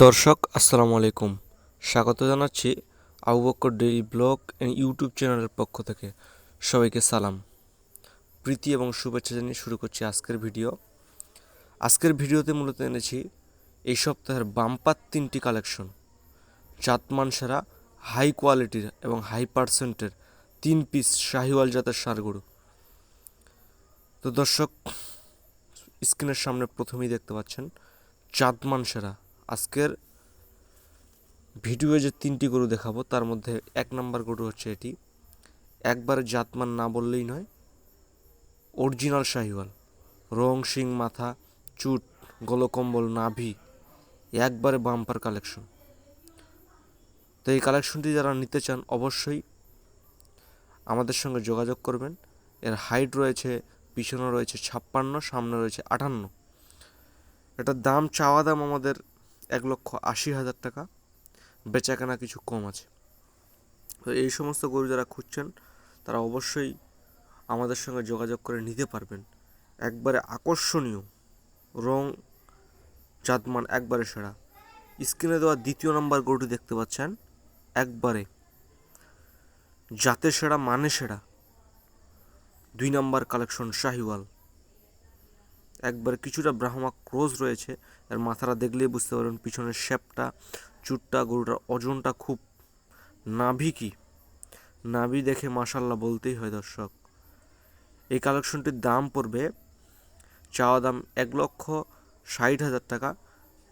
দর্শক, আসসালামু আলাইকুম। স্বাগত জানাচ্ছি Abu Bakkar daily blog and YouTube চ্যানেলের পক্ষ থেকে। সবাইকে সালাম। প্রীতি এবং শুভেচ্ছা জানিয়ে শুরু করছি আজকের ভিডিও। আজকের ভিডিওতে মূলত এনেছি এই সপ্তাহের বাম্পার তিনটি কালেকশন। জাতমান সেরা, হাই কোয়ালিটির এবং হাই পার্সেন্টের তিন পিস শাহিওয়াল জাতের সারগরু তো দর্শক, স্ক্রিনের সামনে প্রথমেই দেখতে পাচ্ছেন জাতমান সেরা আজকের ভিডিওয়ে যে তিনটি গরু দেখাবো, তার মধ্যে এক নাম্বার গরু হচ্ছে এটি। একবারে জাতমান না বললেই নয়, অরিজিনাল শাহিওয়াল। রং, শিং, মাথা, চুট, গলকম্বল, নাভি, একবারে বাম্পার কালেকশন। তো এই কালেকশনটি যারা নিতে চান অবশ্যই আমাদের সঙ্গে যোগাযোগ করবেন। এর হাইট রয়েছে, পিছনে রয়েছে ছাপ্পান্ন, সামনে রয়েছে আটান্ন। এটার দাম, চাওয়া দাম আমাদের এক লক্ষ আশি হাজার টাকা। বেচাকেনা কিছু কম আছে। তো এই সমস্ত গরু যারা খুঁজছেন, তারা অবশ্যই আমাদের সঙ্গে যোগাযোগ করে নিতে পারবেন। একবারে আকর্ষণীয় রং, জাতমান একবারে সেরা। স্ক্রিনে দেওয়া দ্বিতীয় নম্বর গরুটি দেখতে পাচ্ছেন, একবারে জাতে সেরা মানে সেরা। দুই নম্বর কালেকশন শাহিওয়াল। একবার কিছুটা ব্রাহ্মা ক্রোজ রয়েছে। এর মাথাটা দেখলেই বুঝতে পারবেন পিছনের শেপটা চুটটা, গরুটার ওজনটা খুব নাভি কি নাভি দেখে মাসাল্লাহ বলতেই হয় দর্শক। এই কালেকশনটির দাম পড়বে, চাওয়া দাম এক লক্ষ ষাট হাজার টাকা।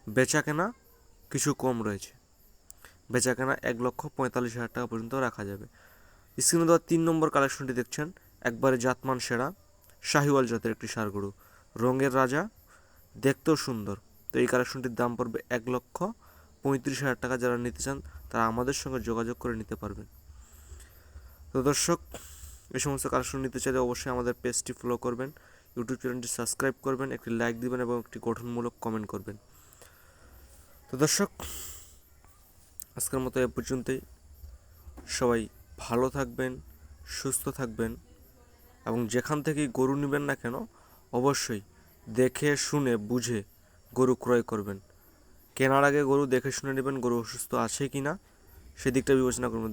বেচা কেনা কিছু কম রয়েছে। বেচা কেনা এক লক্ষ পঁয়তাল্লিশ হাজার টাকা পর্যন্ত রাখা যাবে। স্ক্রিনে দেওয়া তিন নম্বর কালেকশনটি দেখছেন, একবারে জাতমান সেরা, শাহিওয়াল জাতের একটি সার গরু। রঙের রাজা, দেখতেও সুন্দর। তো এই কালেকশনটির দাম পড়বে এক লক্ষ পঁয়ত্রিশ হাজার টাকা। যারা নিতে চান, তারা আমাদের সঙ্গে যোগাযোগ করে নিতে পারবেন। তো দর্শক এই সমস্ত কালেকশন নিতে চাইলে অবশ্যই আমাদের পেজটি ফলো করবেন ইউটিউব চ্যানেলটি সাবস্ক্রাইব করবেন, একটি লাইক দিবেন এবং একটি গঠনমূলক কমেন্ট করবেন। তো দর্শক, আজকের মতো এ পর্যন্তই। সবাই ভালো থাকবেন, সুস্থ থাকবেন এবং যেখান থেকেই গরু নেবেন না কেন অবশ্যই দেখে শুনে বুঝে গরু ক্রয় করবেন। কেনার আগে গরু দেখে শুনে নেবেন গরু অসুস্থ আছে কি না সেদিকটা বিবেচনা করবেন।